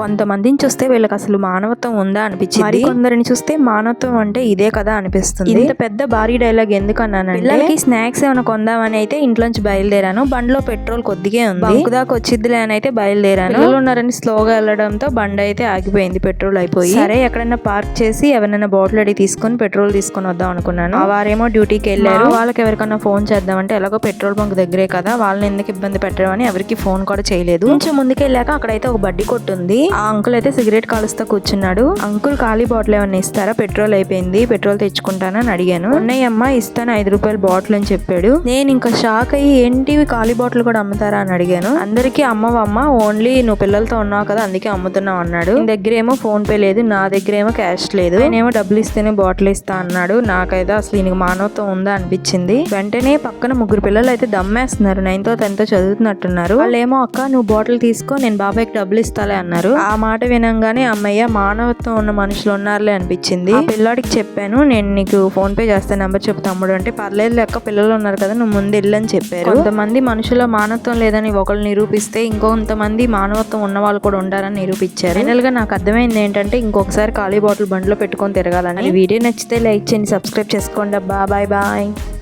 కొంతమందిని చూస్తే వీళ్ళకి అసలు మానవత్వం ఉందా అనిపించింది. మరి కొందరిని చూస్తే మానవత్వం అంటే ఇదే కదా అనిపిస్తుంది. ఇంత పెద్ద భారీ డైలాగ్ ఎందుకు అన్నానంటే పిల్లలకి స్నాక్స్ ఏమైనా కొందామని అయితే ఇంట్లోంచి బయలుదేరాను. బండిలో పెట్రోల్ కొద్దిగే ఉంది. బంకు దాకా వచ్చిద్దిలే అని అయితే బయలుదేరాను. పిల్లలు ఉన్నారని స్లోగా వెళ్ళడంతో బండి అయితే ఆగిపోయింది పెట్రోల్ అయిపోయి. సరే ఎక్కడైనా పార్క్ చేసి ఎవరైనా బాటిల్ అడిగి తీసుకొని పెట్రోల్ తీసుకొని వద్దాం అనుకున్నాను. వారేమో డ్యూటీకి వెళ్ళారు. వాళ్ళకి ఎవరికైనా ఫోన్ చేద్దామంటే ఎలాగో పెట్రోల్ బంక్ దగ్గరే కదా వాళ్ళని ఎందుకు ఇబ్బంది పెట్టడం అని ఎవరికి ఫోన్ కూడా చేయలేదు. కొంచెం ముందుకు వెళ్ళాక అక్కడైతే ఒక బడ్డీ కొట్టు ఉంది. ఆ అంకుల్ అయితే సిగరెట్ కాలుస్తా కూర్చున్నాడు. అంకుల్ ఖాళీ బాటిల్ ఏమన్నా ఇస్తారా? పెట్రోల్ అయిపోయింది పెట్రోల్ తెచ్చుకుంటానని అడిగాను. అన్నయ్యమ్మ ఇస్తాను ఐదు రూపాయల బాటిల్ అని చెప్పాడు. నేను ఇంకా షాక్ అయ్యి ఏంటివి ఖాళీ బాటిల్ కూడా అమ్ముతారా? అని అడిగాను. అందరికీ అమ్మవమ్మ ఓన్లీ నువ్వు పిల్లలతో ఉన్నావు కదా అందుకే అమ్ముతున్నావు అన్నాడు. నీ దగ్గర ఏమో ఫోన్ పే లేదు నా దగ్గర ఏమో క్యాష్ లేదు. నేనేమో డబ్బులు ఇస్తేనే బాటిల్ ఇస్తా అన్నాడు. నాకైతే అసలు ఈయనకి మానవత్వం ఉందా? అనిపించింది. వెంటనే పక్కన ముగ్గురు పిల్లలు అయితే దమ్మేస్తున్నారు నైన్తో టెన్త్ చదువుతున్నట్టున్నారు. వాళ్ళేమో అక్క నువ్వు బాటిల్ తీసుకో నేను బాబాయ్కి డబ్బులు ఇస్తాలే అన్నారు. ఆ మాట వినంగానే అమ్మయ్య మానవత్వం ఉన్న మనుషులు ఉన్నారులే అనిపించింది. పిల్లాడికి చెప్పాను నేను నీకు ఫోన్ పే చేస్తాను నెంబర్ చెప్పు తమ్ముడు అంటే పర్లేదు లెక్క పిల్లలు ఉన్నారు కదా నువ్వు ముందు వెళ్ళని చెప్పారు. కొంతమంది మనుషుల మానవత్వం లేదని ఒకళ్ళు నిరూపిస్తే ఇంకొంతమంది మానవత్వం ఉన్న వాళ్ళు కూడా ఉంటారని నిరూపించారు. ఫైనల్గా నాకు అర్థమైంది ఏంటంటే ఇంకొకసారి ఖాళీ బాటిల్ బండిలో పెట్టుకొని తిరగాలని. ఈ వీడియో నచ్చితే లైక్ చేయండి సబ్స్క్రైబ్ చేసుకోండి. అబ్బా బాయ్ బాయ్.